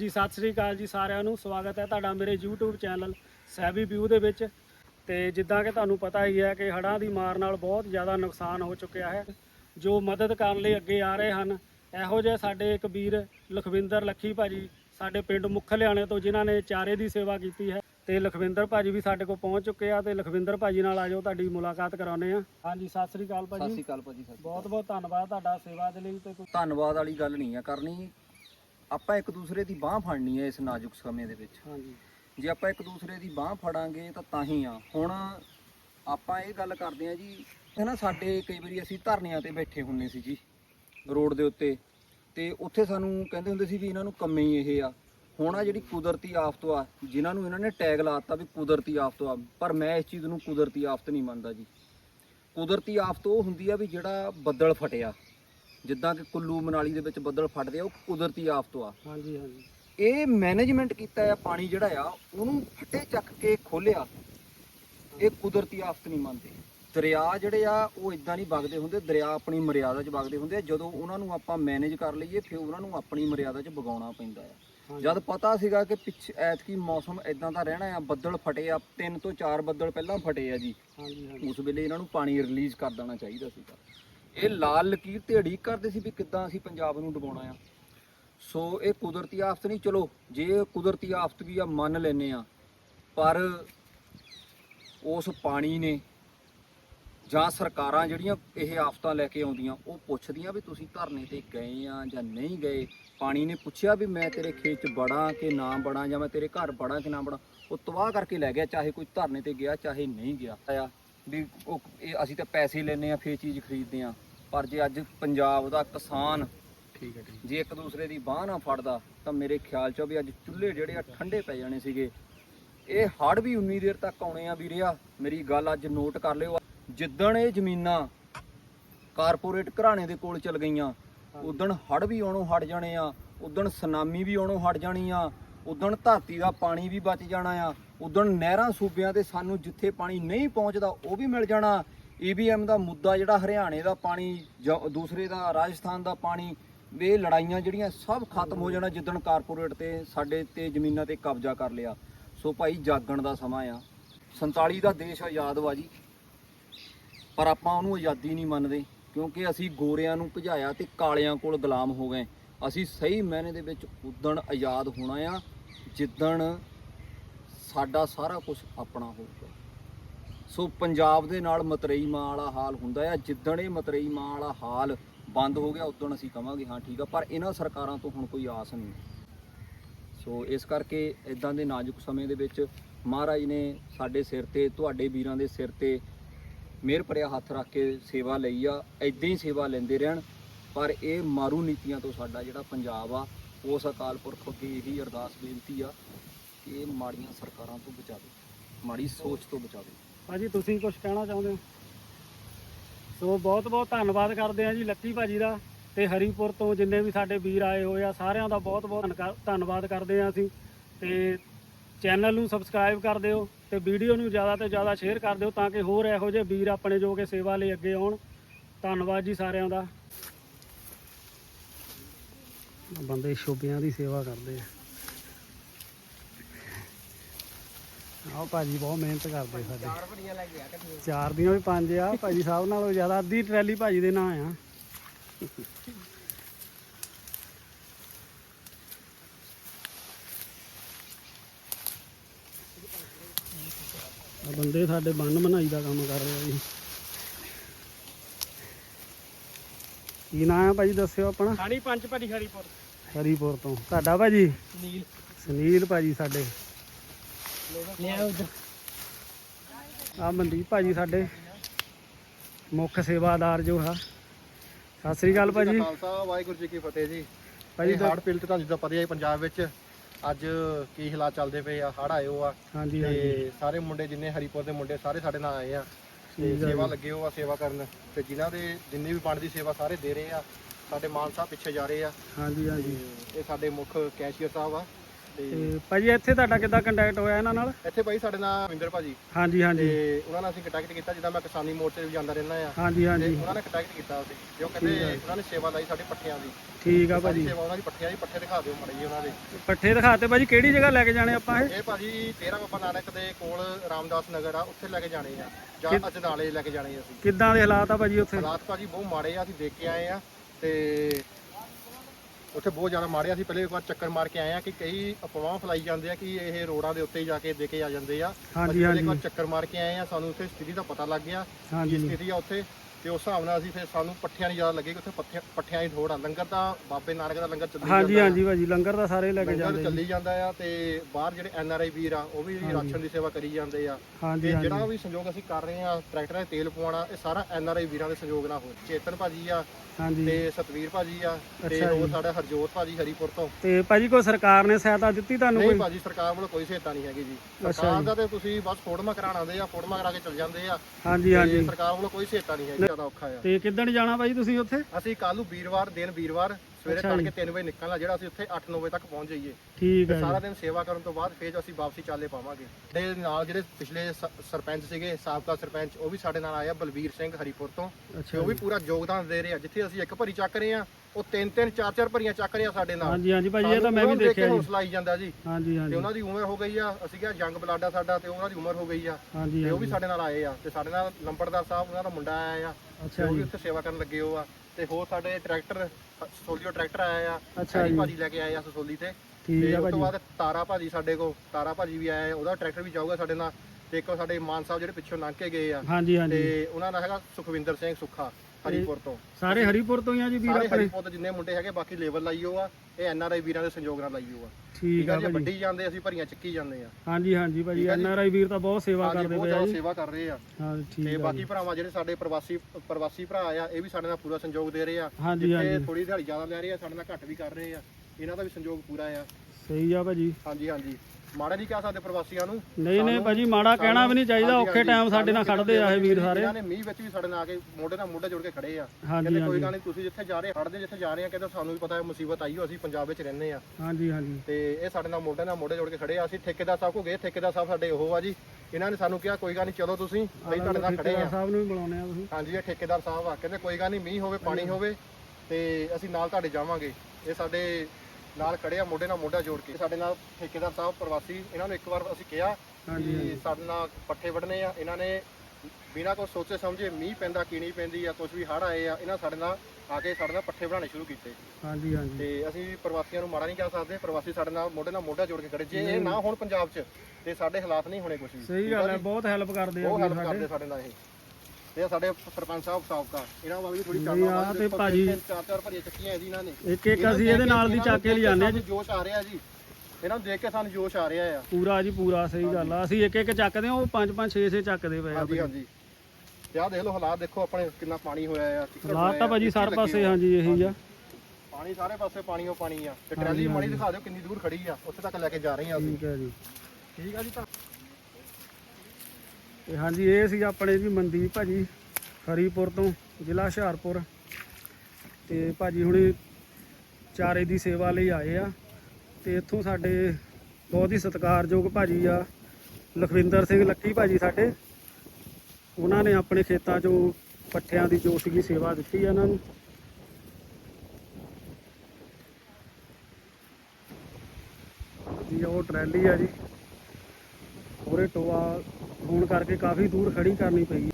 ਜੀ ਸਤਿ ਸ੍ਰੀ ਅਕਾਲ ਜੀ ਸਾਰਿਆਂ ਨੂੰ। ਸਵਾਗਤ ਹੈ ਤੁਹਾਡਾ ਮੇਰੇ YouTube ਚੈਨਲ ਸੈਬੀ ਵਿਊ ਦੇ ਵਿੱਚ। ਤੇ ਜਿੱਦਾਂ ਕਿ ਤੁਹਾਨੂੰ ਪਤਾ ਹੀ ਹੈ ਕਿ ਹੜ੍ਹਾਂ ਦੀ ਮਾਰ ਨਾਲ ਬਹੁਤ ਜ਼ਿਆਦਾ ਨੁਕਸਾਨ ਹੋ ਚੁੱਕਿਆ ਹੈ। ਜੋ ਮਦਦ ਕਰਨ ਲਈ ਅੱਗੇ ਆ ਰਹੇ ਹਨ ਇਹੋ ਜਿਹੇ ਸਾਡੇ ਇੱਕ ਵੀਰ ਲਖਵਿੰਦਰ ਲੱਖੀ ਭਾਜੀ ਸਾਡੇ ਪਿੰਡ ਮੁੱਖਲਿਆਣੇ ਤੋਂ ਜਿਨ੍ਹਾਂ ਨੇ ਚਾਰੇ ਦੀ ਸੇਵਾ ਕੀਤੀ ਹੈ। ਤੇ ਲਖਵਿੰਦਰ ਭਾਜੀ ਵੀ ਸਾਡੇ ਕੋਲ ਪਹੁੰਚ ਚੁੱਕੇ ਆ ਤੇ ਲਖਵਿੰਦਰ ਭਾਜੀ ਨਾਲ ਆਜੋ ਤੁਹਾਡੀ ਮੁਲਾਕਾਤ ਕਰਾਉਨੇ ਆ ਹਾਂਜੀ ਸਤਿ ਸ੍ਰੀ ਅਕਾਲ ਸਤਿ ਭਾਜੀ ਸ਼੍ਰੀ ਅਕਾਲ ਭਾਜੀ ਸਤਿ ਬਹੁਤ ਬਹੁਤ ਧੰਨਵਾਦ ਤੁਹਾਡਾ ਸੇਵਾ ਦੇ ਲਈ ਤੇ ਧੰਨਵਾਦ ਵਾਲੀ ਗੱਲ ਨਹੀਂ ਆ ਕਰਨੀ ਆਪਾਂ ਇੱਕ ਦੂਸਰੇ ਦੀ ਬਾਹ ਫੜਨੀ ਹੈ ਇਸ ਨਾਜ਼ੁਕ ਸਮੇਂ ਦੇ ਵਿੱਚ। ਹਾਂਜੀ। ਜੇ ਆਪਾਂ ਇੱਕ ਦੂਸਰੇ ਦੀ ਬਾਹ ਫੜਾਂਗੇ ਤਾਂ ਤਾਂ ਹੀ ਆ। ਹੁਣ ਆਪਾਂ ਇਹ ਗੱਲ ਕਰਦੇ ਆ ਜੀ ਇਹ ਨਾ ਸਾਡੇ ਕਈ ਵਾਰੀ ਅਸੀਂ ਧਰਨਿਆਂ ਤੇ ਬੈਠੇ ਹੁੰਨੇ ਸੀ ਜੀ ਰੋਡ ਦੇ ਉੱਤੇ। ਤੇ ਉੱਥੇ ਸਾਨੂੰ ਕਹਿੰਦੇ ਹੁੰਦੇ ਸੀ ਵੀ ਇਹਨਾਂ ਨੂੰ ਕੰਮੇ ਹੀ ਇਹ ਆ। ਹੁਣ ਆ ਜਿਹੜੀ ਕੁਦਰਤੀ ਆਫਤ ਆ ਜਿਨ੍ਹਾਂ ਨੂੰ ਇਹਨਾਂ ਨੇ ਟੈਗ ਲਾਤਾ ਵੀ ਕੁਦਰਤੀ ਆਫਤ ਆ ਪਰ ਮੈਂ ਇਸ ਚੀਜ਼ ਨੂੰ ਕੁਦਰਤੀ ਆਫਤ ਨਹੀਂ ਮੰਨਦਾ ਜੀ। ਕੁਦਰਤੀ ਆਫਤ ਉਹ ਹੁੰਦੀ ਆ ਵੀ ਜਿਹੜਾ ਬੱਦਲ ਫਟਿਆ। ਜਿੱਦਾਂ ਕਿ ਕੁੱਲੂ ਮਨਾਲੀ ਦੇ ਵਿੱਚ ਬੱਦਲ ਫਟਦੇ ਆ ਉਹ ਕੁਦਰਤੀ ਆਫਤ ਆ। ਹਾਂਜੀ ਹਾਂਜੀ। ਇਹ ਮੈਨੇਜਮੈਂਟ ਕੀਤਾ ਆ ਪਾਣੀ ਜਿਹੜਾ ਆ ਉਹਨੂੰ ਫੱਟੇ ਚੱਕ ਕੇ ਖੋਲਿਆ ਇਹ ਕੁਦਰਤੀ ਆਫਤ ਨਹੀਂ ਮੰਨਦੇ। ਦਰਿਆ ਜਿਹੜੇ ਆ ਉਹ ਇਦਾਂ ਨਹੀਂ ਵਗਦੇ ਹੁੰਦੇ। ਦਰਿਆ ਆਪਣੀ ਮਰਿਆਦਾ 'ਚ ਵਗਦੇ ਹੁੰਦੇ ਆ। ਜਦੋਂ ਉਹਨਾਂ ਨੂੰ ਆਪਾਂ ਮੈਨੇਜ ਕਰ ਲਈਏ ਫਿਰ ਉਹਨਾਂ ਨੂੰ ਆਪਣੀ ਮਰਿਆਦਾ 'ਚ ਵਗਾਉਣਾ ਪੈਂਦਾ ਆ। ਜਦ ਪਤਾ ਸੀਗਾ ਕਿ ਪਿੱਛੇ ਐਤਕੀ ਮੌਸਮ ਇਦਾਂ ਦਾ ਰਹਿਣਾ ਆ ਬੱਦਲ ਫਟੇ ਆ ਤਿੰਨ ਤੋਂ ਚਾਰ ਬੱਦਲ ਪਹਿਲਾਂ ਫਟੇ ਆ ਜੀ। ਹਾਂਜੀ ਹਾਂਜੀ। ਉਸ ਵੇਲੇ ਇਹਨਾਂ ਨੂੰ ਪਾਣੀ ਰਿਲੀਜ਼ ਕਰ ਦੇਣਾ ਚਾਹੀਦਾ ਸੀਗਾ। ਇਹ ਲਾਲ ਲਕੀਰ ਤੇ ਅੜੀਕ ਕਰਦੇ ਸੀ ਵੀ ਕਿੱਦਾਂ ਅਸੀਂ ਪੰਜਾਬ ਨੂੰ ਡੁਬਾਉਣਾ ਆ। ਸੋ ਇਹ ਕੁਦਰਤੀ ਆਫਤ ਨਹੀਂ, ਚਲੋ, ਜੇ ਕੁਦਰਤੀ ਆਫਤ ਵੀ ਆ, ਮੰਨ ਲੈਨੇ ਆ। ਪਰ ਉਸ ਪਾਣੀ ਨੇ ਜਾਂ ਸਰਕਾਰਾਂ ਜਿਹੜੀਆਂ ਇਹ ਆਫਤਾਂ ਲੈ ਕੇ ਆਉਂਦੀਆਂ, ਉਹ ਪੁੱਛਦੀਆਂ ਵੀ ਤੁਸੀਂ ਧਰਨੇ ਤੇ ਗਏ ਆ ਜਾਂ ਨਹੀਂ ਗਏ। ਪਾਣੀ ਨੇ ਪੁੱਛਿਆ ਵੀ ਮੈਂ ਤੇਰੇ ਖੇਤ ਚ ਬੜਾਂ ਕਿ ਨਾ ਬੜਾਂ ਜਾਂ ਮੈਂ ਤੇਰੇ ਘਰ ਬੜਾਂ ਕਿ ਨਾ ਬੜਾਂ ਉਹ ਤਬਾਹ ਕਰਕੇ ਲੈ ਗਿਆ, ਚਾਹੇ ਕੋਈ ਧਰਨੇ ਤੇ ਗਿਆ, ਚਾਹੇ ਨਹੀਂ ਗਿਆ। ਆ ਵੀ ਉਹ ਇਹ ਅਸੀਂ ਤਾਂ ਪੈਸੇ ਲੈਨੇ ਆ ਫੇਰ ਚੀਜ਼ ਖਰੀਦਦੇ ਆ ਪਰ ਜੇ ਅੱਜ ਪੰਜਾਬ ਦਾ ਕਿਸਾਨ ਠੀਕ ਹੈ ਠੀਕ ਜੇ ਇੱਕ ਦੂਸਰੇ ਦੀ ਬਾਹ ਨਾ ਫੜਦਾ ਤਾਂ ਮੇਰੇ ਖਿਆਲ 'ਚ ਵੀ ਅੱਜ ਚੁੱਲ੍ਹੇ ਜਿਹੜੇ ਆ ਠੰਡੇ ਪੈ ਜਾਣੇ ਸੀਗੇ। ਇਹ ਹੜ ਵੀ ਉਨੀ ਦੇਰ ਤੱਕ ਆਉਣੇ ਆ ਵੀਰਿਆ ਮੇਰੀ ਗੱਲ ਅੱਜ ਨੋਟ ਕਰ ਲਿਓ ਜਿੱਦਣ ਇਹ ਜ਼ਮੀਨਾਂ ਕਾਰਪੋਰੇਟ ਘਰਾਣੇ ਦੇ ਕੋਲ ਚਲ ਗਈਆਂ ਉਦਣ ਹੜ ਵੀ ਆਉਣੋਂ ਹਟ ਜਾਣੇ ਆ ਉਦਣ ਸੁਨਾਮੀ ਵੀ ਆਉਣੋਂ ਹਟ ਜਾਣੀ ਆ ਉਦਣ ਧਰਤੀ ਦਾ ਪਾਣੀ ਵੀ ਬਚ ਜਾਣਾ ਆ। ਉਦਣ ਨਹਿਰਾਂ ਸੂਬਿਆਂ ਤੇ ਸਾਨੂੰ ਜਿੱਥੇ ਪਾਣੀ ਨਹੀਂ ਪਹੁੰਚਦਾ ਉਹ ਵੀ ਮਿਲ ਜਾਣਾ। ਈਵੀਐਮ ਦਾ ਮੁੱਦਾ ਜਿਹੜਾ ਹਰਿਆਣੇ ਦਾ ਪਾਣੀ ਜਾਂ ਦੂਸਰੇ ਦਾ ਰਾਜਸਥਾਨ ਦਾ ਪਾਣੀ ਵੀ ਇਹ ਲੜਾਈਆਂ ਜਿਹੜੀਆਂ ਸਭ ਖਤਮ ਹੋ ਜਾਣਾ ਜਿੱਦਣ ਕਾਰਪੋਰੇਟ ਤੇ ਸਾਡੇ ਤੇ ਜ਼ਮੀਨਾਂ ਤੇ ਕਬਜ਼ਾ ਕਰ ਲਿਆ। ਸੋ ਭਾਈ ਜਾਗਣ ਦਾ ਸਮਾਂ ਆ। 47 ਦਾ ਦੇਸ਼ ਆਜ਼ਾਦ ਵਾ ਜੀ। ਪਰ ਆਪਾਂ ਉਹਨੂੰ ਆਜ਼ਾਦੀ ਨਹੀਂ ਮੰਨਦੇ, ਕਿਉਂਕਿ ਅਸੀਂ ਗੋਰਿਆਂ ਨੂੰ ਭਜਾਇਆ ਤੇ ਕਾਲਿਆਂ ਕੋਲ ਗੁਲਾਮ ਹੋ ਗਏ। ਅਸੀਂ ਸਹੀ ਮਾਇਨੇ ਦੇ ਵਿੱਚ ਉਦਣ ਆਜ਼ਾਦ ਹੋਣਾ ਆ, ਜਿੱਦਣ ਸਾਡਾ ਸਾਰਾ ਕੁਝ ਆਪਣਾ ਹੋਊਗਾ। ਸੋ ਪੰਜਾਬ ਦੇ ਨਾਲ ਮਤਰੇਈ ਮਾਂ ਵਾਲਾ ਹਾਲ ਹੁੰਦਾ ਆ। ਜਿੱਦਣ ਇਹ ਮਤਰੇਈ ਮਾਂ ਵਾਲਾ ਹਾਲ ਬੰਦ ਹੋ ਗਿਆ, ਉਦੋਂ ਅਸੀਂ ਕਵਾਂਗੇ, ਹਾਂ, ਠੀਕ ਆ, ਪਰ ਇਹਨਾਂ ਸਰਕਾਰਾਂ ਤੋਂ ਹੁਣ ਕੋਈ ਆਸ ਨਹੀਂ। ਸੋ ਇਸ ਕਰਕੇ ਇਦਾਂ ਦੇ ਨਾਜ਼ੁਕ ਸਮੇਂ ਦੇ ਵਿੱਚ ਮਹਾਰਾਜ ਨੇ ਸਾਡੇ ਸਿਰ ਤੇ, ਤੁਹਾਡੇ ਵੀਰਾਂ ਦੇ ਸਿਰ ਤੇ ਮਿਹਰ ਭਰਿਆ ਹੱਥ ਰੱਖ ਕੇ ਸੇਵਾ ਲਈ ਆ। ਇਦਾਂ ਹੀ ਸੇਵਾ ਲੈਂਦੇ ਰਹਿਣ, ਪਰ ਇਹ ਮਾਰੂ ਨੀਤੀਆਂ ਤੋਂ ਸਾਡਾ ਜਿਹੜਾ ਪੰਜਾਬ ਆ, ਉਸ ਅਕਾਲ ਪੁਰਖ ਅੱਗੇ ਇਹੀ ਅਰਦਾਸ ਬੇਨਤੀ ਆ ਇਹ ਮਾੜੀਆਂ ਸਰਕਾਰਾਂ ਤੋਂ ਬਚਾਵੇ ਮਾੜੀ ਸੋਚ ਤੋਂ ਬਚਾਵੇ ਭਾਜੀ, ਤੁਸੀਂ ਕੁਝ ਕਹਿਣਾ ਚਾਹੁੰਦੇ ਹੋ? ਸੋ ਬਹੁਤ ਬਹੁਤ ਧੰਨਵਾਦ ਕਰਦੇ ਆ ਜੀ ਲੱਕੀ ਭਾਜੀ ਦਾ ਤੇ ਹਰੀਪੁਰ ਤੋਂ ਜਿੰਨੇ ਵੀ ਸਾਡੇ ਵੀਰ ਆਏ ਹੋਏ ਆ, ਸਾਰਿਆਂ ਦਾ ਬਹੁਤ ਬਹੁਤ ਧੰਨਕਾ- ਧੰਨਵਾਦ ਕਰਦੇ ਆ ਅਸੀਂ। ਤੇ ਚੈਨਲ ਨੂੰ ਸਬਸਕ੍ਰਾਈਬ ਕਰ ਦਿਓ ਤੇ ਵੀਡੀਓ ਨੂੰ ਜ਼ਿਆਦਾ ਤੋਂ ਜ਼ਿਆਦਾ ਸ਼ੇਅਰ ਕਰ ਦਿਓ ਤਾਂ ਕਿ ਹੋਰ ਇਹੋ ਜਿਹੇ ਵੀਰ ਆਪਣੇ ਜੋ ਕਿ ਸੇਵਾ ਲਈ ਅੱਗੇ ਆਉਣ। ਧੰਨਵਾਦ ਜੀ ਸਾਰਿਆਂ ਦਾ। ਬੰਦੇ ਸ਼ੋਬਿਆਂ ਦੀ ਸੇਵਾ ਕਰਦੇ ਆ। ਆਓ ਭਾਜੀ ਬਹੁਤ ਮਿਹਨਤ ਕਰਦੇ ਸਾਡੇ। ਚਾਰ ਬੜੀਆਂ ਲੈ ਗਿਆ ਕਿ ਚਾਰ ਦੀਆਂ ਵੀ ਪੰਜ ਆ ਭਾਜੀ ਸਾਹਿਬ ਨਾਲੋਂ ਜ਼ਿਆਦਾ ਅੱਧੀ ਟਰੈਲੀ ਭਾਜੀ ਦੇ ਨਾਂ ਆ। ਆਹ ਬੰਦੇ ਸਾਡੇ ਬੰਨ ਬਣਾਈ ਦਾ ਕੰਮ ਕਰ ਰਹੇ ਆ ਜੀ। ਕੀ ਨਾਂ ਆ ਭਾਜੀ ਦੱਸਿਓ ਆਪਣਾ? ਖਾਣੀ ਪੰਜ ਭਾਜੀ ਹਰੀਪੁਰ। ਹਰੀਪੁਰ ਤੋਂ। ਤੁਹਾਡਾ ਭਾਜੀ? ਨੀਲ ਸੁਨੀਲ ਭਾਜੀ ਸਾਡੇ। ਉਧਰ। ਆ ਮਨਦੀਪ ਭਾਜੀ ਸਾਡੇ। ਮੁੱਖ ਸੇਵਾਦਾਰ ਜੋ ਆ। ਸਤਿ ਸ੍ਰੀ ਅਕਾਲ ਭਾਜੀ। ਖਾਲਸਾ ਵਾਹਿਗੁਰੂ ਜੀ ਕੀ ਫਤਿਹ ਜੀ। ਭਾਜੀ ਹੜ੍ਹ ਪੀੜਤ ਤੁਹਾਨੂੰ ਜਿੱਦਾਂ ਪਤਾ ਹੀ ਹੈ ਪੰਜਾਬ ਵਿੱਚ ਅੱਜ ਕੀ ਹਾਲਾਤ ਚੱਲਦੇ ਪਏ ਆ ਹੜ੍ਹ ਆਏ ਹੋ ਆ ਹਾਂਜੀ ਹਾਂਜੀ। ਤੇ ਸਾਰੇ ਮੁੰਡੇ ਜਿੰਨੇ ਹਰੀਪੁਰ ਦੇ ਮੁੰਡੇ ਸਾਰੇ ਸਾਡੇ ਨਾਲ ਆਏ ਆ। ਤੇ ਸੇਵਾ। ਲੱਗੇ ਹੋ ਆ ਸੇਵਾ ਕਰਨ। ਤੇ ਜਿਨ੍ਹਾਂ ਦੇ ਜਿੰਨੀ ਵੀ ਬਣਦੀ ਸੇਵਾ ਸਾਰੇ ਦੇ ਰਹੇ ਆ। ਸਾਡੇ ਮਾਨ ਸਾਹਿਬ ਪਿੱਛੇ ਜਾ ਰਹੇ ਆ। ਹਾਂਜੀ ਹਾਂਜੀ। ਇਹ ਸਾਡੇ ਮੁੱਖ ਕੈਸ਼ੀਅਰ ਸਾਹਿਬ ਆ। ਤੇ ਤੇ ਭਾਜੀ ਇੱਥੇ ਤੁਹਾਡਾ ਕਿੱਦਾਂ ਕੰਟੈਕਟ ਹੋਇਆ ਇਹਨਾਂ ਨਾਲ? ਇੱਥੇ ਬਾਈ ਸਾਡੇ ਨਾਲ ਵਿੰਦਰ ਭਾਜੀ। ਹਾਂਜੀ ਤੇ ਹਾਂਜੀ ਉਹਨਾਂ ਨਾਲ ਅਸੀਂ ਕੰਟੈਕਟ ਕੀਤਾ ਜਿੱਦਾਂ ਮੈਂ ਕਿਸਾਨੀ ਮੋਰਚੇ 'ਤੇ ਵੀ ਜਾਂਦਾ ਰਹਿੰਦਾ ਆ ਹਾਂਜੀ ਤੇ ਹਾਂਜੀ ਉਹਨਾਂ ਨੇ ਕੰਟੈਕਟ ਕੀਤਾ ਅਸੀਂ ਜੋ ਕਹਿੰਦੇ ਉਹਨਾਂ ਨੇ ਸੇਵਾ ਲਈ ਸਾਡੀ ਪੱਠਿਆਂ ਦੀ। ਠੀਕ ਆ ਭਾਜੀ। ਸੇਵਾ ਉਹਨਾਂ ਦੀ ਪੱਠਿਆਂ ਦੀ ਪੱਠੇ ਦਿਖਾ ਦਿਓ ਮਾੜੇ ਜੀ ਉਹਨਾਂ ਦੇ। ਪੱਠੇ ਦਿਖਾਤੇ ਭਾਜੀ ਕਿਹੜੀ ਜਗ੍ਹਾ ਲੈ ਕੇ ਜਾਣੇ ਆਪਾਂ ਇਹ? ਇਹ ਭਾਜੀ 13 ਬਾਬਾ ਨਾਨਕ ਦੇ ਕੋਲ ਰਾਮਦਾਸ ਨਗਰ ਆ ਉੱਥੇ ਲੈ ਕੇ ਜਾਣੇ ਆ। ਜਾਂ ਅਜਨਾਲੇ ਲੈ ਕੇ ਜਾਣੇ ਆ ਅਸੀਂ। ਕਿੱਦਾਂ ਦੇ ਹਾਲਾਤ ਆ ਭਾਜੀ ਉੱਥੇ? ਹਾਲਾਤ ਭਾਜੀ ਬਹੁਤ ਮਾੜੇ ਆ ਅਸੀਂ ਦੇਖ ਕੇ ਆਏ ਆ। ਤੇ ਉੱਥੇ ਬਹੁਤ ਜ਼ਿਆਦਾ ਮਾੜੇ ਆ। ਅਸੀਂ ਪਹਿਲੇ ਇੱਕ ਵਾਰ ਚੱਕਰ ਮਾਰ ਕੇ ਆਏ ਆ ਕਿ ਕਈ ਅਫਵਾਹ ਫੈਲਾਈ ਜਾਂਦੇ ਆ ਕਿ ਇਹ ਰੋਡਾਂ ਦੇ ਉੱਤੇ ਹੀ ਜਾ ਕੇ ਦੇ ਕੇ ਆ ਜਾਂਦੇ ਆ। ਹਾਂਜੀ ਪਹਿਲੇ ਇੱਕ ਵਾਰ ਹਾਂਜੀ। ਚੱਕਰ ਮਾਰ ਕੇ ਆਏ ਆ। ਸਾਨੂੰ ਉੱਥੇ ਸਥਿਤੀ ਦਾ ਪਤਾ ਲੱਗ ਗਿਆ। ਕੀ ਹਾਂਜੀ। ਸਥਿਤੀ ਆ ਉੱਥੇ? ਤੇ ਉਸ ਹਿਸਾਬ ਨਾਲ ਅਸੀਂ ਫਿਰ ਸਾਨੂੰ ਪੱਠਿਆਂ ਦੀ ਜ਼ਿਆਦਾ ਲੱਗੇ ਕਿ ਉੱਥੇ ਪੱਠਿਆਂ ਪੱਠਿਆਂ ਦੀ ਥੋੜ ਆ। ਲੰਗਰ ਤਾਂ ਬਾਬੇ ਨਾਨਕ ਦਾ ਲੰਗਰ ਚੱਲੀ ਹਾਂਜੀ ਜਾਂਦਾ ਆ। ਹਾਂਜੀ ਭਾਜੀ ਲੰਗਰ ਤਾਂ ਸਾਰੇ ਲੈ ਕੇ ਲੰਗਰ ਜਾਂਦੇ ਜੀ। ਚੱਲੀ ਜਾਂਦਾ ਆ ਤੇ ਬਾਹਰ ਜਿਹੜੇ ਐਨ ਆਰ ਆਈ ਵੀਰ ਆ ਉਹ ਵੀ ਰਾਸ਼ਨ ਦੀ ਸੇਵਾ ਕਰੀ ਜਾਂਦੇ ਆ। ਹਾਂਜੀ ਤੇ ਹਾਂਜੀ। ਜਿਹੜਾ ਵੀ ਸੰਯੋਗ ਅਸੀਂ ਕਰ ਰਹੇ ਆ ਟਰੈਕਟਰਾਂ 'ਤੇ ਤੇਲ ਪਵਾਉਣਾ ਇਹ ਸਾਰਾ ਐਨ ਆਰ ਆਈ ਵੀਰਾਂ ਦੇ ਸੰਯੋਗ ਨਾਲ ਹੋ ਚੇਤਨ ਭਾਜੀ ਆ ਹਾਂਜੀ। ਤੇ ਸਤਵੀਰ ਭਾਜੀ ਆ ਤੇ ਅੱਛਾ ਜੀ। ਉਹ ਸਾਡਾ ਹਰਜੋਤ ਭਾਜੀ ਹਰੀਪੁਰ ਤੋਂ। ਤੇ ਭਾਜੀ ਕੋਈ ਸਰਕਾਰ ਨੇ ਸਹਾਇਤਾ ਦਿੱਤੀ ਤੁਹਾਨੂੰ ਨਹੀਂ ਕੋਈ? ਭਾਜੀ ਸਰਕਾਰ ਵੱਲੋਂ ਕੋਈ ਸਹਾਇਤਾ ਨਹੀਂ ਹੈਗੀ ਜੀ। ਅੱਛਾ ਸਰਕਾਰ ਜੀ। ਦਾ ਤੇ ਤੁਸੀਂ ਬਸ ਫੋਟੋਆਂ ਕਰਾਣ ਆਉਂਦੇ ਆ ਫੋਟੋਆਂ ਕਰਾ ਕੇ ਚਲ ਜਾਂਦੇ ਆ। ਹਾਂਜੀ ਤੇ ਹਾਂਜੀ ਸਰਕਾਰ ਵੱਲੋਂ ਕੋਈ ਸਹਾਇਤਾ ਨਹੀਂ ਹੈਗੀ। ਜ਼ਿਆਦਾ ਔਖਾ ਆ। ਤੇ ਕਿੱਦਣ ਜਾਣਾ ਭਾਜੀ ਤੁਸੀਂ ਉੱਥੇ? ਅਸੀਂ ਕੱਲ ਨੂੰ ਵੀਰਵਾਰ ਦਿਨ ਵੀਰਵਾਰ ਸਵੇਰੇ ਅੱਛਾ। ਤੜਕੇ 3 ਵਜੇ ਨਿਕਲਣਾ ਜਿਹੜਾ ਅਸੀਂ ਉੱਥੇ 8-9 ਵਜੇ ਤੱਕ ਪਹੁੰਚ ਜਾਈਏ। ਠੀਕ ਹੈ ਸਾਰਾ ਦਿਨ ਸੇਵਾ ਕਰਨ ਤੋਂ ਬਾਅਦ ਫੇਰ ਅਸੀਂ ਵਾਪਸੀ ਚਾਲੇ ਪਾਵਾਂਗੇ। ਤੇ ਨਾਲ ਜਿਹੜੇ ਪਿਛਲੇ ਸ- ਸਰਪੰਚ ਸੀਗੇ ਸਾਬਕਾ ਸਰਪੰਚ ਉਹ ਵੀ ਸਾਡੇ ਨਾਲ ਆਇਆ ਬਲਵੀਰ ਸਿੰਘ ਹਰੀਪੁਰ ਤੋਂ। ਤੇ ਅੱਛਾ ਉਹ ਵੀ। ਪੂਰਾ ਯੋਗਦਾਨ ਦੇ ਰਹੇ ਜਿੱਥੇ ਅਸੀਂ ਇੱਕ ਭਰੀ ਚੱਕ ਰਹੇ ਆ ਉਹ ਤਿੰਨ ਤਿੰਨ ਚਾਰ ਚਾਰ ਭਰੀਆਂ ਚੱਕ ਰਹੇ ਆ ਸਾਡੇ ਨਾਲ। ਹਾਂਜੀ ਹਾਂਜੀ ਭਾਜੀ ਇਹ ਤਾਂ ਮੈਂ ਵੀ ਉਹਨਾਂ ਨੂੰ ਦੇਖ ਕੇ ਦੇਖਿਆ ਜੀ। ਹੌਸਲਾ ਆਈ ਜਾਂਦਾ ਜੀ। ਹਾਂਜੀ ਤੇ ਹਾਂਜੀ ਉਹਨਾਂ ਦੀ ਉਮਰ ਹੋ ਗਈ ਆ ਅਸੀਂ ਕਿਹਾ ਜੰਗ ਬਲਾਡਾ ਸਾਡਾ ਤੇ ਉਹਨਾਂ ਦੀ ਉਮਰ ਹੋ ਗਈ ਆ। ਹਾਂਜੀ ਤੇ ਉਹ ਵੀ ਸਾਡੇ ਨਾਲ ਆਏ ਆ। ਤੇ ਸਾਡੇ ਨਾਲ ਲੰਬੜਦਾਰ ਸਾਹਿਬ ਉਹਨਾਂ ਦਾ ਮੁੰਡਾ ਆਇਆ ਆ। ਅੱਛਾ ਉਹ ਵੀ ਜੀ। ਉੱਥੇ ਸੇਵਾ ਕਰਨ ਲੱਗੇ ਹੋ ਆ। ਤੇ ਹੋਰ ਸਾਡੇ ਟਰੈਕਟਰ ਸੋਲੀਓ ਟਰੈਕਟਰ ਆਇਆ ਆ ਅੱਛਾ ਜੀ। ਭਾਜੀ ਲੈ ਕੇ ਆਏ ਆ ਸੋਲੀ ਤੇ। ਠੀਕ ਆ ਉਸ ਤੋਂ ਭਾਜੀ। ਬਾਅਦ ਤਾਰਾ ਭਾਜੀ ਸਾਡੇ ਕੋਲ ਤਾਰਾ ਭਾਜੀ ਵੀ ਆਇਆ ਉਹਦਾ ਟਰੈਕਟਰ ਵੀ ਜਾਊਗਾ ਸਾਡੇ ਨਾਲ। ਤੇ ਇੱਕ ਸਾਡੇ ਮਾਨ ਸਾਹਿਬ ਜਿਹੜੇ ਪਿੱਛੋਂ ਲੰਘ ਕੇ ਗਏ ਆ। ਹਾਂਜੀ ਹਾਂਜੀ। ਤੇ ਉਹਨਾਂ ਦਾ ਹੈਗਾ ਸੁਖਵਿੰਦਰ ਸਿੰਘ ਸੁੱਖਾ। ਹਰੀਪੁਰ ਤੋਂ। ਸਾਰੇ ਹਰੀਪੁਰ ਤੋਂ ਹੀ ਆ ਜੀ ਵੀਰ ਸਾਰੇ ਆਪਣੇ? ਹਰੀਪੁਰ ਤੋਂ ਜਿੰਨੇ ਮੁੰਡੇ ਹੈਗੇ ਬਾਕੀ ਲੇਬਲ ਲਾਈਓ ਆ ਇਹ ਐਨ ਆਰ ਆਈ ਵੀਰਾਂ ਦੇ ਸੰਯੋਗ ਨਾਲ ਲਾਈਓ ਆ ਠੀਕ ਆ ਜੀ ਭਾਜੀ। ਵੱਡੀ ਜਾਂਦੇ ਅਸੀਂ ਭਰੀਆਂ ਚੱਕੀ ਜਾਂਦੇ ਆ। ਹਾਂਜੀ ਹਾਂਜੀ ਭਾਜੀ ਠੀਕ ਆ ਜੀ। ਐਨ ਆਰ ਆਈ ਵੀਰ ਤਾਂ ਬਹੁਤ ਸੇਵਾ ਹਾਂਜੀ ਕਰਦੇ ਬਹੁਤ ਪਏ ਆ ਜ਼ਿਆਦਾ ਜੀ। ਸੇਵਾ ਕਰ ਰਹੇ ਆ। ਹਾਂ ਤੇ ਠੀਕ ਆ ਬਾਕੀ ਜੀ। ਭਰਾਵਾਂ ਜਿਹੜੇ ਸਾਡੇ ਪ੍ਰਵਾਸੀ ਪ੍ਰਵਾਸੀ ਭਰਾ ਆ ਇਹ ਵੀ ਸਾਡੇ ਨਾਲ ਪੂਰਾ ਸੰਯੋਗ ਦੇ ਰਹੇ ਆ। ਹਾਂਜੀ ਹਾਂਜੀ। ਥੋੜੀ ਦਿਹਾੜੀ ਜ਼ਿਆਦਾ ਲੈ ਰਹੇ ਆ ਸਾਡੇ ਨਾਲ ਘੱਟ ਵੀ ਕਰ ਰਹੇ ਆ। ਇਹਨਾਂ ਦਾ ਵੀ ਸੰਯੋਗ ਪੂਰਾ ਆ। ਸਹੀ ਆ ਭਾਜੀ। ਹਾਂਜੀ ਹਾਂਜੀ। ਮਾੜਾ ਨਹੀਂ ਕਹਿ ਸਕਦੇ ਪ੍ਰਵਾਸੀਆਂ ਨੂੰ? ਨਹੀਂ ਨਹੀਂ ਭਾਜੀ ਮਾੜਾ ਕਹਿਣਾ ਵੀ ਨਹੀਂ ਚਾਹੀਦਾ ਔਖੇ। ਟਾਈਮ ਸਾਡੇ ਨਾਲ ਖੜਦੇ ਆ ਇਹ ਵੀਰ ਸਾਰੇ। ਇਹਨਾਂ ਨੇ ਮੀਂਹ ਵਿੱਚ ਵੀ ਸਾਡੇ ਨਾਲ ਆ ਕੇ ਮੋਢੇ ਨਾਲ ਮੋਢਾ ਜੋੜ ਕੇ ਖੜੇ ਆ। ਕਹਿੰਦੇ ਕੋਈ ਗੱਲ ਨਹੀਂ ਤੁਸੀਂ ਜਿੱਥੇ ਜਾ ਰਹੇ ਖੜਦੇ ਜਿੱਥੇ ਜਾ ਰਹੇ ਆ ਕਹਿੰਦੇ ਸਾਨੂੰ ਵੀ ਪਤਾ ਹੈ ਮੁਸੀਬਤ ਆਈ ਹੋ ਅਸੀਂ ਪੰਜਾਬ ਵਿੱਚ ਰਹਿੰਦੇ ਆ। ਹਾਂਜੀ ਹਾਂਜੀ। ਤੇ ਇਹ ਸਾਡੇ ਨਾਲ ਮੋਢੇ ਨਾਲ ਮੋਢੇ ਜੋੜ ਕੇ ਖੜੇ ਆ। ਅਸੀਂ ਠੇਕੇਦਾਰ ਸਾਹਿਬ ਕੋ ਗਏ ਠੇਕੇਦਾਰ ਸਾਹਿਬ ਸਾਡੇ ਉਹ ਆ ਜੀ। ਇਹਨਾਂ ਨੇ ਸਾਨੂੰ ਕਿਹਾ ਕੋਈ ਗੱਲ ਨਹੀਂ ਚਲੋ ਤੁਸੀਂ ਅਸੀਂ ਤੁਹਾਡੇ ਨਾਲ ਖੜੇ ਆ। ਸਾਹਿਬ ਨੂੰ ਵੀ ਬੁਲਾਉਣੇ ਆ ਤੁਸੀਂ। ਹਾਂਜੀ ਇਹ ਠੇਕੇਦਾਰ ਸਾਹਿਬ ਆ। ਕਹਿੰਦੇ ਕੋਈ ਗੱਲ ਨਹੀਂ ਮੀਂਹ ਹੋਵੇ ਪਾਣੀ ਹੋਵੇ ਤੇ ਅਸੀਂ ਨਾਲ ਤੁਹਾਡੇ ਜਾਵਾਂਗੇ। ਇਹ ਸਾਡੇ ਨਾਲ ਖੜੇ ਆ ਮੋਢੇ ਨਾਲ ਮੋਢਾ ਜੋੜ ਕੇ। ਸਾਡੇ ਨਾਲ ਠੇਕੇਦਾਰ ਸਾਹਿਬ ਪ੍ਰਵਾਸੀ ਇਹਨਾਂ ਨੂੰ ਇੱਕ ਵਾਰ ਅਸੀਂ ਕਿਹਾ ਕਿ। ਸਾਡੇ ਨਾਲ ਪੱਠੇ ਵੱਢਣੇ ਆ। ਇਹਨਾਂ ਨੇ ਬਿਨਾਂ ਕੋਈ ਸੋਚੇ ਸਮਝੇ ਮੀਂਹ ਪੈਂਦਾ ਕੀ ਨਹੀਂ ਪੈਂਦੀ ਆ ਕੁਝ ਵੀ ਹੜ੍ਹ ਆਏ ਆ ਇਹਨਾਂ ਸਾਡੇ ਨਾਲ ਆ ਕੇ ਸਾਡੇ ਨਾਲ ਪੱਠੇ ਬਣਾਉਣੇ ਸ਼ੁਰੂ ਕੀਤੇ। ਹਾਂਜੀ ਹਾਂਜੀ। ਤੇ ਅਸੀਂ ਪ੍ਰਵਾਸੀਆਂ ਨੂੰ ਮਾੜਾ ਨਹੀਂ ਕਹਿ ਸਕਦੇ ਪ੍ਰਵਾਸੀ ਸਾਡੇ ਨਾਲ ਮੋਢੇ ਨਾਲ ਮੋਢਾ ਜੋੜ ਕੇ ਖੜੇ। ਜੇ ਇਹ ਨਾ ਹੋਣ ਪੰਜਾਬ 'ਚ ਤੇ ਸਾਡੇ ਹਾਲਾਤ ਨਹੀਂ ਹੋਣੇ ਕੁਝ ਵੀ। ਸਹੀ ਗੱਲ ਹੈ? ਬਹੁਤ ਹੈਲਪ ਕਰਦੇ ਆ ਹੈਲਪ ਕਰਦੇ ਸਾਡੇ ਨਾਲ ਇਹ। ਤੇ ਸਾਡੇ ਸਰਪੰਚ ਸਾਹਿਬ ਸਾਬਕਾ ਇਹਨਾਂ ਵੱਲ ਥੋੜੀ ਨਹੀਂ ਤੇ ਭਾਜੀ- ਚਾਰ ਚਾਰ ਭਰੀਆਂ ਚੱਕੀਆਂ ਜੀ ਇਹਨਾਂ ਨੇ। ਇੱਕ ਇੱਕ ਅਸੀਂ ਇਹਦੇ ਨਾਲ ਦੀ ਚੱਕ ਕੇ ਆ ਜੀ। ਸਾਨੂੰ ਜੋਸ਼ ਆ ਰਿਹਾ ਜੀ। ਇਹਨਾਂ ਨੂੰ ਦੇਖ ਕੇ ਸਾਨੂੰ ਜੋਸ਼ ਆ ਰਿਹਾ ਆ। ਪੂਰਾ ਜੀ ਪੂਰਾ ਸਹੀ ਗੱਲ ਆ। ਅਸੀਂ ਇੱਕ ਇੱਕ ਚੱਕਦੇ ਆ ਉਹ ਪੰਜ ਪੰਜ ਛੇ ਛੇ ਚੱਕਦੇ ਪਏ ਆ ਹਾਂਜੀ ਹਾਂਜੀ। ਤੇ ਆਹ ਦੇਖ ਲਓ ਹਾਲਾਤ ਦੇਖੋ ਆਪਣੇ ਕਿੰਨਾ ਪਾਣੀ ਹੋਇਆ ਆ ਚਿੱਕੜ ਹਾਲਾਤ ਹੋਇਆ ਤਾਂ ਆ, ਭਾਜੀ ਮਿੱਟੀ ਸਰ ਲੱਗੀ ਪਾਸੇ ਹੋਈ ਆ। ਹਾਂਜੀ ਇਹੀ ਆ। ਪਾਣੀ ਸਾਰੇ ਪਾਸੇ ਪਾਣੀ ਓ ਪਾਣੀ ਆ। ਤੇ ਟਰਾਲੀ ਮਾੜੀ। ਦਿਖਾ ਦਿਓ ਕਿੰਨੀ ਦੂਰ ਖੜੀ ਆ ਉੱਥੇ ਤੱਕ ਲੈ ਕੇ ਜਾ ਰਹੇ ਆ ਅਸੀਂ। ਠੀਕ ਹੈ ਜੀ। ਠੀਕ ਆ ਜੀ ਤਾਂ ਤੇ ਹਾਂਜੀ, ਇਹ ਸੀ ਆਪਣੇ ਜੀ ਮਨਦੀਪ ਭਾਜੀ, ਹਰੀਪੁਰ ਤੋਂ, ਜ਼ਿਲ੍ਹਾ ਹੁਸ਼ਿਆਰਪੁਰ। ਤੇ ਭਾਜੀ ਹੁਣੇ ਚਾਰੇ ਦੀ ਸੇਵਾ ਲਈ ਆਏ ਆ। ਤੇ ਇੱਥੋਂ ਸਾਡੇ ਬਹੁਤ ਹੀ ਸਤਿਕਾਰਯੋਗ ਭਾਜੀ ਆ, ਲਖਵਿੰਦਰ ਸਿੰਘ ਲੱਕੀ ਭਾਜੀ ਸਾਡੇ। ਉਹਨਾਂ ਨੇ ਆਪਣੇ ਖੇਤਾਂ 'ਚੋਂ ਪੱਠਿਆਂ ਦੀ ਜੋ ਸੀਗੀ ਸੇਵਾ ਦਿੱਤੀ ਆ ਇਹਨਾਂ ਨੂੰ। ਜੀ, ਉਹ ਟਰੈਲੀ ਆ ਜੀ। ਪੂਰੇ ਟੋਆ ਹੋਣ ਕਰਕੇ ਕਾਫੀ ਦੂਰ ਖੜੀ ਕਰਨੀ ਪਈ।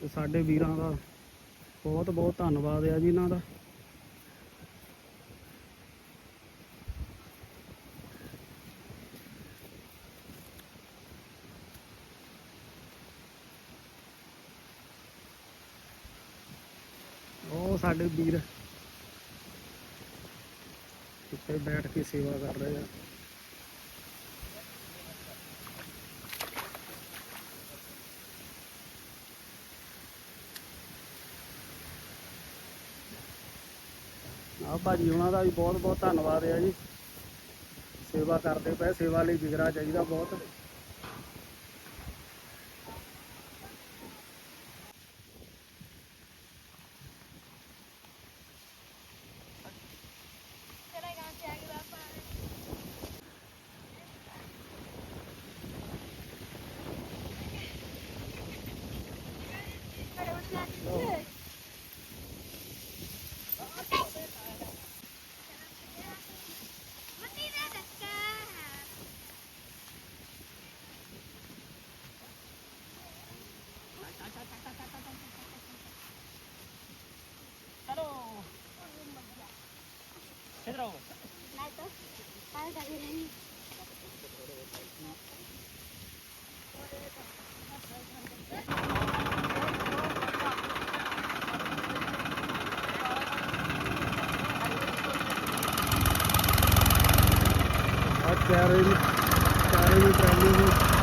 ਤੇ ਸਾਡੇ ਵੀਰਾਂ ਦਾ ਬਹੁਤ ਬਹੁਤ ਧੰਨਵਾਦ ਆ ਜੀ ਇਹਨਾਂ ਦਾ। ਉਹ ਸਾਡੇ ਵੀਰ ਇੱਥੇ ਬੈਠ ਕੇ ਸੇਵਾ ਕਰ ਰਹੇ ਆ। ਆ ਭਾਜੀ ਉਹਨਾਂ ਦਾ ਵੀ ਬਹੁਤ ਬਹੁਤ ਧੰਨਵਾਦ ਹੈ ਜੀ। ਸੇਵਾ ਕਰਦੇ ਪਏ, ਸੇਵਾ ਲਈ ਜਿਗਰਾ ਚਾਹੀਦਾ ਬਹੁਤ। đâu đây tôi đây đây đây आज क्या रही क्या रही ट्रेनिंग